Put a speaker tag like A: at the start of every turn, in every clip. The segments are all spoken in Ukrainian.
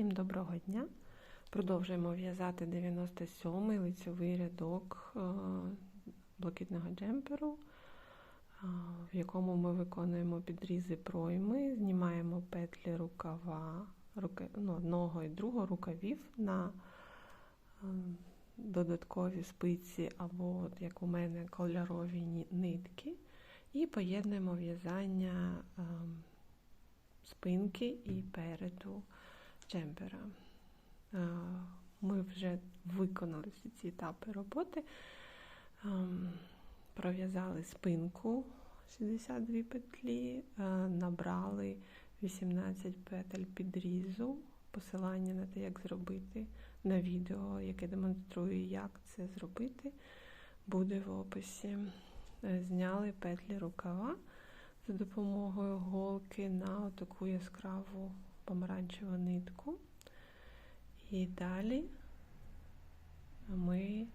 A: Всім доброго дня! Продовжуємо в'язати 97-й лицьовий рядок е, блакитного джемперу, е, в якому ми виконуємо підрізи пройми, знімаємо петлі рукава ну, одного і другого рукавів на е, додаткові спиці або, як у мене, кольорові нитки, і поєднуємо в'язання спинки і переду джемпера. Ми вже виконали всі ці етапи роботи, пров'язали спинку 62 петлі, набрали 18 петель підрізу, посилання на те, як зробити на відео, яке демонструє, як це зробити, буде в описі. Зняли петлі рукава за допомогою голки на таку яскраву помаранчеву нитку. І далі ми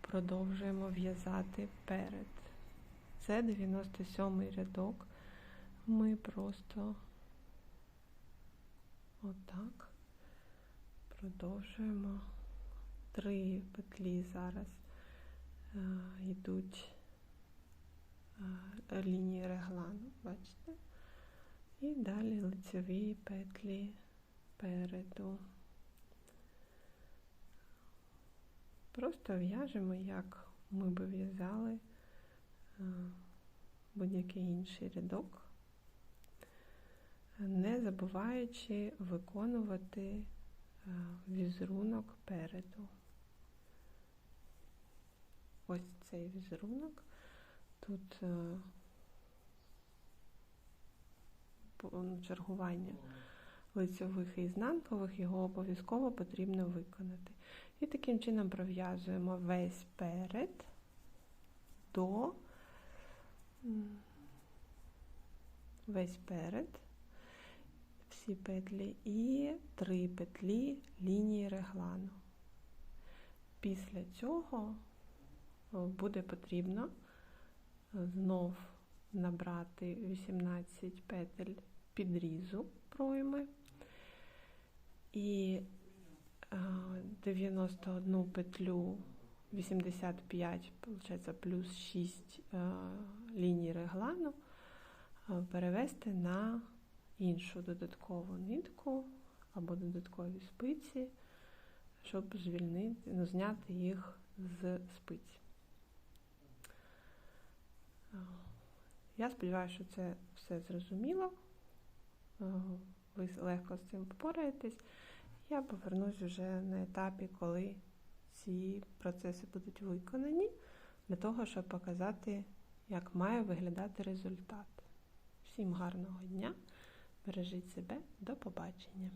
A: продовжуємо в'язати перед. Це 97 рядок. Ми просто отак продовжуємо. Три петлі зараз е, йдуть е, лінії реглану, бачите? І далі лицеві петлі переду. Просто в'яжемо, як ми би в'язали е, будь-який інший рядок, не забуваючи виконувати е, візерунок переду. Ось цей візерунок. Тут чергування лицьових і ізнанкових, його обов'язково потрібно виконати. І таким чином пров'язуємо весь перед до весь перед, всі петлі і три петлі лінії реглану. Після цього буде потрібно знов набрати 18 петель підрізу пройми і 91 петлю 85, виходить, плюс 6 ліній реглану перевести на іншу додаткову нитку або додаткові спиці, щоб звільнити, ну, зняти їх з спиць. Я сподіваюся, що це все зрозуміло. Ви легко з цим впораєтесь. Я повернусь вже на етапі, коли ці процеси будуть виконані, для того, щоб показати, як має виглядати результат. Всім гарного дня! Бережіть себе, до побачення!